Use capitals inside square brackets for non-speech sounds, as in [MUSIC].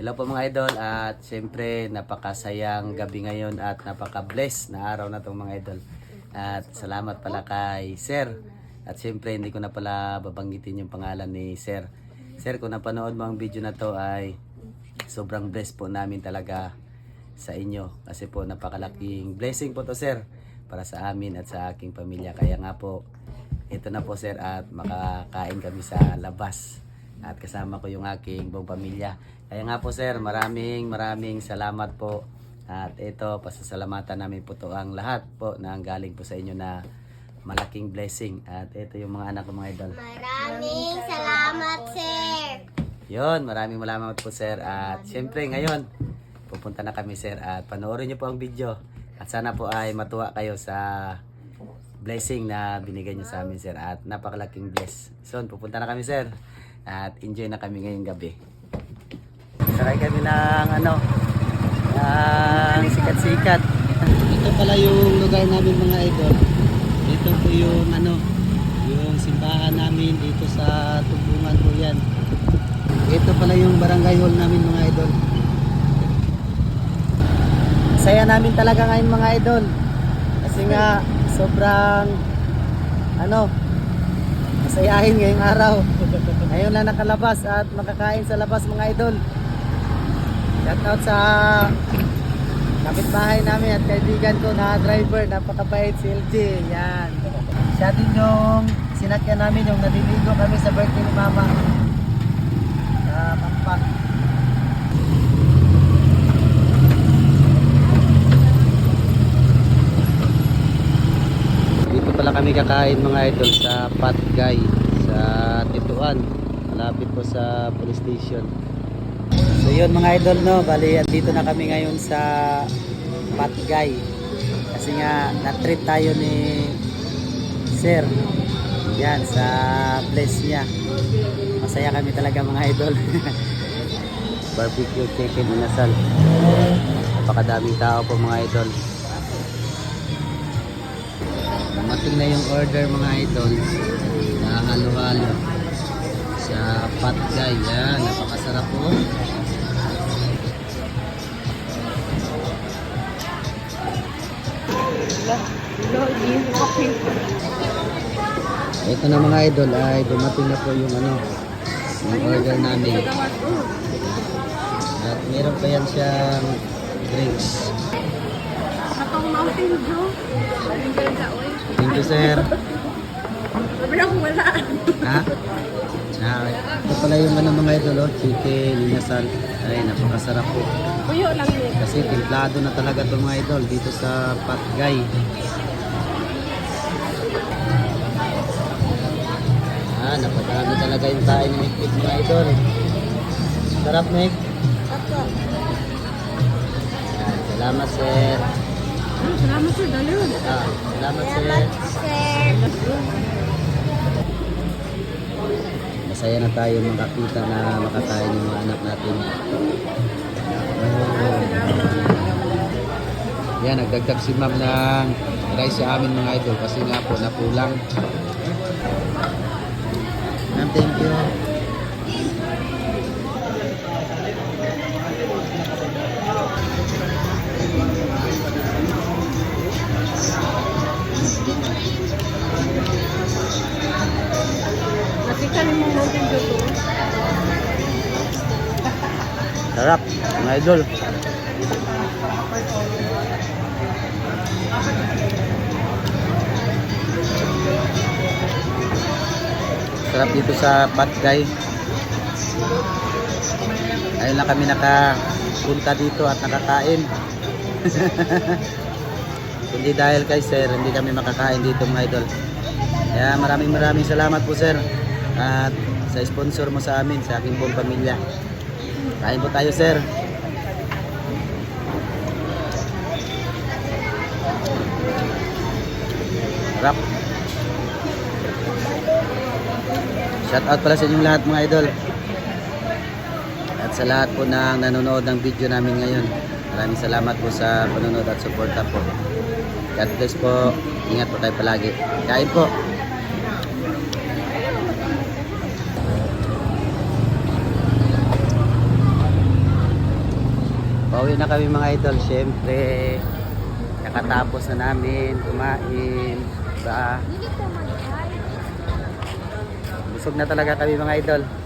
Hello po mga idol at siyempre napakasayang gabi ngayon at napaka-bless na araw na itong mga idol. At salamat pala kay Sir. At siyempre hindi ko na pala babanggitin yung pangalan ni Sir. Sir, kung napanood mo ang video na to ay sobrang blessed po namin talaga sa inyo. Kasi po napakalaking blessing po to Sir para sa amin at sa aking pamilya. Kaya nga po, ito na po Sir at makakain kami sa labas at kasama ko yung aking buong pamilya. Kaya nga po sir, maraming maraming salamat po. At ito, pasasalamatan namin po to ang lahat po na ang galing po sa inyo na malaking blessing. At ito yung mga anak ko mga idol. Maraming salamat, sir. Yon, maraming salamat po sir. At syempre ngayon, pupunta na kami sir at panoorin niyo po ang video. At sana po ay matuwa kayo sa blessing na binigay niyo sa amin sir. At napakalaking bless. So, pupunta na kami sir. At enjoy na kami ngayong gabi. Sakay kami ng ano, ng sikat-sikat. Ito pala yung lugar namin mga idol. Ito po yung ano, yung simbahan namin dito sa Tubungan po yan. Ito pala yung barangay hall namin mga idol. Saya namin talaga ngayon mga idol. Kasi nga sobrang ano, masayahin ngayong araw. Ngayon lang nakalabas at makakain sa labas mga idol. Shout out sa kapitbahay namin at kaibigan ko na driver, napakabait si LG. Yan. Siya din yung sinakyan namin yung naliligo kami sa birthday ni Mama. Sa Pampak. Dito pala kami kakain mga idol sa Patgay sa Tituan. Malapit po sa police station. So yun mga idol no, bali dito na kami ngayon sa Patgay. Kasi nga na-treat tayo ni Sir. Yan sa place niya. Masaya kami talaga mga idol. [LAUGHS] Barbecue chicken inasal. Napakadaming tao po mga idol. Dumating na yung order mga idol. Na halo-halo sa Patgay. Yan, napakasarap po. Ito na mga idol ay dumating na po yung ano yung order namin. At meron pa yan siyang drinks. Mountain Dew. Thank you sir. Sabi na kung wala. Ha? Ah, ito pala yung ano mga idol, oh, chicken, inasal. Ay, napakasarap po. Puyo lang yun. Kasi templado na talaga itong mga idol dito sa Patgay. Ah, napakarami talaga yung kain ng ikit mga idol. Sarap, Meg. Opo. Yan, salamat, sir. Salamat sir, dali yun. Ah, salamat, sir. Salamat, sir. Masaya na tayo makakita na makakain yung mga anak natin. Yan, nagdagdag si ma'am ng rice sa amin mga idol kasi nga po napulang. Ma'am, thank you. Mo to. Sarap, mga idol. Sarap dito sa Patgay. Ayun lang kami nakapunta dito at nakakain. [LAUGHS] Hindi dahil kay sir, hindi kami makakain dito mga idol. Kaya maraming maraming salamat po sir. At sa sponsor mo sa amin, sa aking buong pamilya. Kain po tayo, sir. Rap. Shout out pala sa inyong lahat mga idol. At sa lahat po na nanonood ng video namin ngayon. Maraming salamat po sa panonood at suporta po. God bless po. Ingat po tayo palagi. Kain po. Pauwi na kami mga idol. Siyempre, nakatapos na namin kumain. Diba? Busog na talaga kami mga idol.